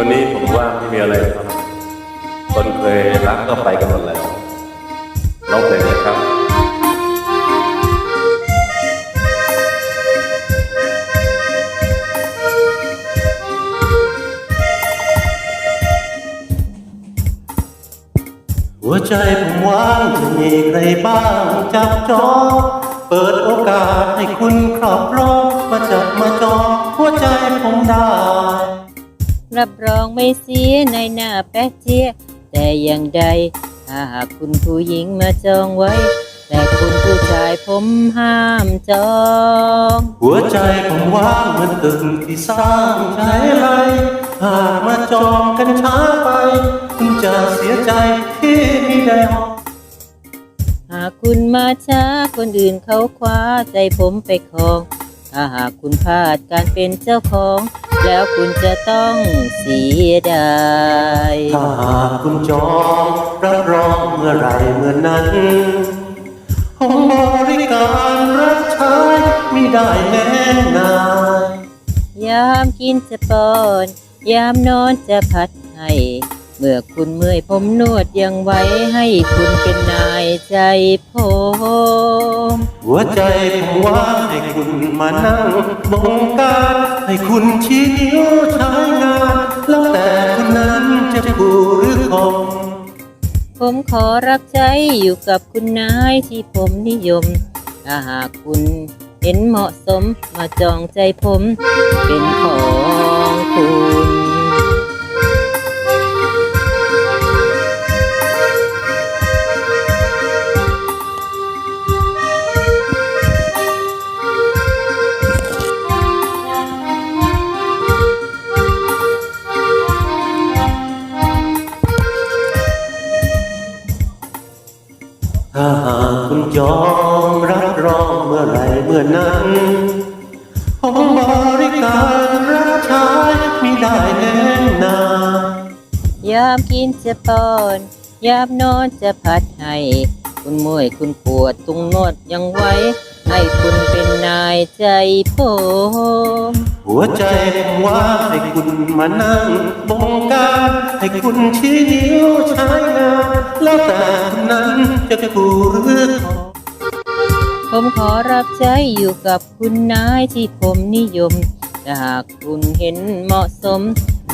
วันนี้ผมว่างไม่มีอะไรทำคนเคยรักก็ไปกันหมดแล้วร้องเพลงเลยครับหัวใจผมว่างจะมีใครบ้างจับจองเปิดโอกาสให้คุณครอบครองมาจับมาจอง รับรองไม่เสียในหน้าแป๊กเจียแต่อย่างใดถ้าหากคุณผู้หญิงมาจองไว้ แต่คุณผู้ชายผมห้ามจอง หัวใจผมว่างเหมือนตึกที่สร้างใช้ไรหากมาจองกันช้าไปคุณจะเสียใจที่ไมีได้ห้อง หากคุณมาช้าคนอื่นเขาคว้าใจผมไปครอง ถ้าหากคุณพลาดการเป็นเจ้าของ แล้วคุณจะต้องเสียดายถ้าหากคุณจองรับรองเมื่อไหรเมื่อนั้นผมบริการรับใช้ไม่ได้แน่นายยามกินจะป้อน ยามนอนจะพัดให้เมื่อคุณเมื่อยผมนวดยังไว้ให้คุณเป็นนายใจผม หัวใจผมว่าง ให้คุณมานั่งบงการให้คุณชี้นิ้วใช้งาน แล้วแต่คุณนั้นจะผู้หรือคมผมขอรับใช้อยู่กับคุณนายที่ผมนิยมถ้าหากคุณเห็นเหมาะสมมาจองใจผม เป็นของคุณ ถ้าหากคุณจองรับรองเมื่อไหรเมื่อนั้นผมบริการรับใช้ไม่ได้แน่นายยามกินจะป้อนยามนอนจะพัดให้ คุณเมื่อยคุณปวดตรงนวดยังไว้ ให้คุณเป็นนายใจผมหัวใจผมว่างให้คุณมานั่งบงการให้คุณชี้นิ้วใช้งาน แต่คุณนั้นจะผู้หรือคมผมขอรับใช้อยู่กับคุณนายที่ผมนิยมถ้าหากคุณเห็นเหมาะสม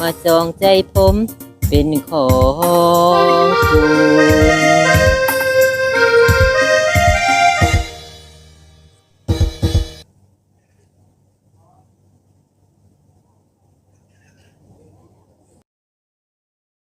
มาจองใจผมเป็นของคุณ